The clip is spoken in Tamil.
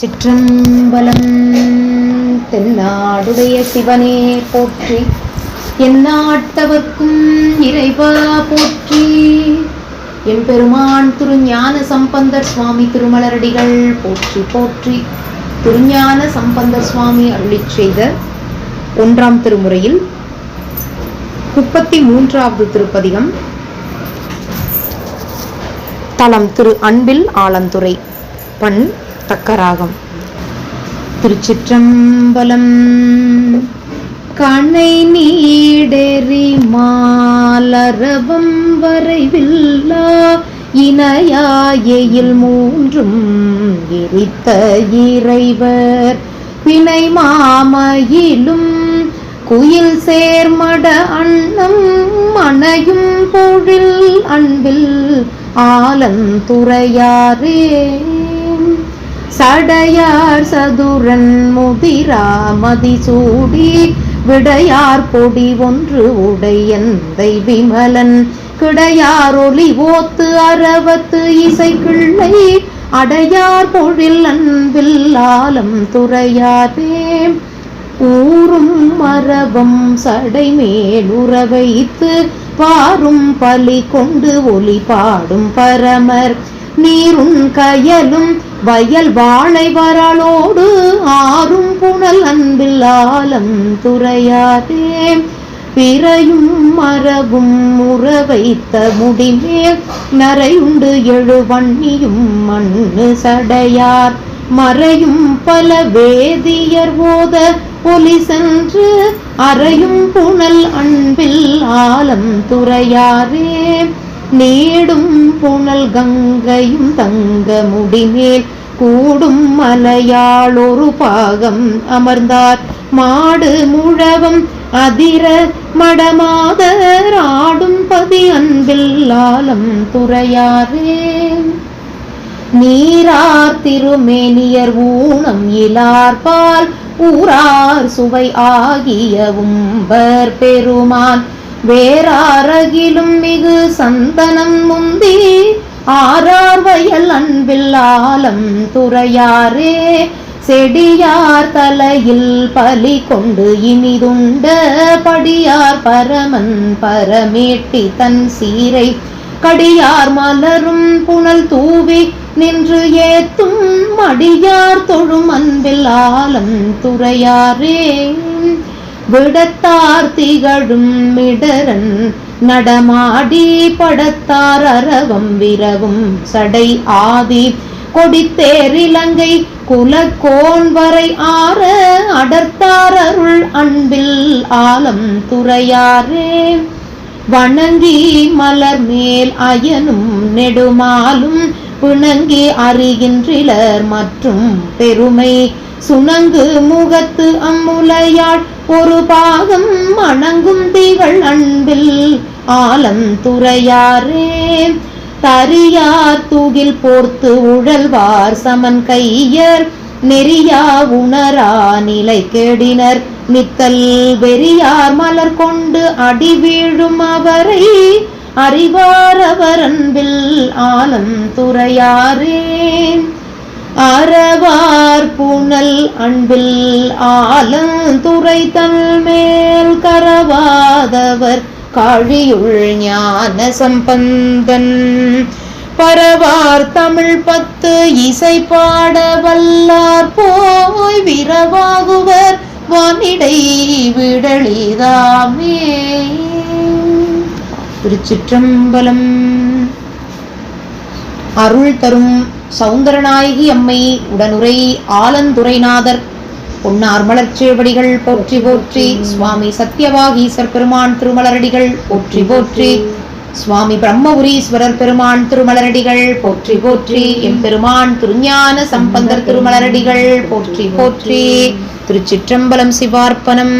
சிற்றம்பலம் தென்னாடுடைய சிவனே போற்றி எந்நாட்டவர்க்கும் இறைவா போற்றி. எம்பெருமான் திருஞான சம்பந்தர் சுவாமி திருமலரடிகள் போற்றி போற்றி. திருஞான சம்பந்தர் சுவாமி அருளிச் செய்த ஒன்றாம் திருமுறையில் முப்பத்தி மூன்றாவது திருப்பதிகம். தலம் திரு அன்பில் ஆலந்துறை பண் தக்க ராகம் திருச்சிற்றம்பலம் கணை நீடெறி மாலரவம் வரைவில்லா இணையாயில் மூன்றும் எரித்த இறைவர். பிணை மாமையிலும் குயில் சேர்மட அண்ணம் மனையும் பொழில் அன்பில் ஆலந்துறையாரே சடையார் சதுரன் முதிரா மதிசூடி விடையார் பொடி ஒன்று உடையந்தை விமலன். கிடையார் ஒளி ஓத்து அறவத்து இசை கிள்ளை அடையார் பொழில் அன்பில்லாலம் துறையாரே. ஊரும் மரபம் சடை மேலுற வைத்து பாரும் பலி கொண்டு ஒலி பாடும் பரமர். நீரும் கயலும் வயல் வாழை வரலோடு ஆறும் புனல் அன்பில் ஆலம் துறையாதே. பிறையும் மரபும் முற வைத்த முடிமேல் நரையுண்டு எழுவண்ணியும் மண்ணு சடையார். மறையும் பல வேதியர் போத ஒலி சென்று அறையும் புனல் அன்பில் ஆலம் துறையாரே நீடும் புனல் கங்கையும் தங்க முடிமேல் கூடும் மலையாள் ஒரு பாகம் அமர்ந்தார். மாடு முழவம் அதிர மடமாதர் ஆடும் பதி அன்பில்லாலம் துறையாரே. நீரார் திருமேனியர் ஊனம் இலார்பால் ஊரார் சுவை ஆகிய உம்பர் பெருமான். வேறாரகிலும் மிகு சந்தனம் முந்தி ஆறார் வயல் அன்பில் ஆலம் துறையாரே செடியார் தலையில் பலி கொண்டு இனிதுண்ட படியார் பரமன் பரமேட்டி தன் சீரை கடியார் மலரும் புனல் தூவி நின்று ஏத்தும் மடியார் தொழும் அன்பில் ஆலம் துறையாரே. விடத்தார் திகழும் மிடரன் நடமாடி படத்தார் அரவம் விரவும் சடை ஆதி கொடித்தேர் இலங்கை குலக்கோன் வரை ஆற அடர்த்தார் அருள் அன்பில் ஆலம் துறையாரே. வணங்கி மலர் மேல் அயனும் நெடுமாலும் பிணங்கி அறிகின்றிலர் மற்றும் பெருமை சுணங்கு முகத்து அம்முலையாள் ஒரு பாகம் வணங்கும் திகழ் அன்பில் ஆலம் துறையாரே தரியார் தூகில் போர்த்து உழல்வார் சமன் கையர் நெறியா உணரா நிலை கேடினர். நித்தல் வெறியார் மலர் கொண்டு அடி வீழும் அவரை அறிவார் அவர் அன்பில் ஆலம் துறையாரே அறவார் புனல் அன்பில் ஆலந்துறை தன் மேல் கரவாதவர் காழியுள் ஞான சம்பந்தன். பரவார் தமிழ் பத்து இசை பாட வல்லார் போய் விரவாகுவர் வானிடை விடலிதாமே. திருச்சிற்றம்பலம் அருள் தரும் சௌந்தரநாயகி அம்மை உடனுரை ஆலந்துரைநாதர். பொன்னார் மலர்ச்சேவடிகள் போற்றி போற்றி சுவாமி சத்யவாகீசர் பெருமான் திருமலரடிகள் போற்றி போற்றி சுவாமி பிரம்மபுரீஸ்வரர் பெருமான் திருமலரடிகள் போற்றி போற்றி எம்பெருமான் திருஞான சம்பந்தர் திருமலரடிகள் போற்றி போற்றி திருச்சிற்றம்பலம் சிவார்ப்பணம்.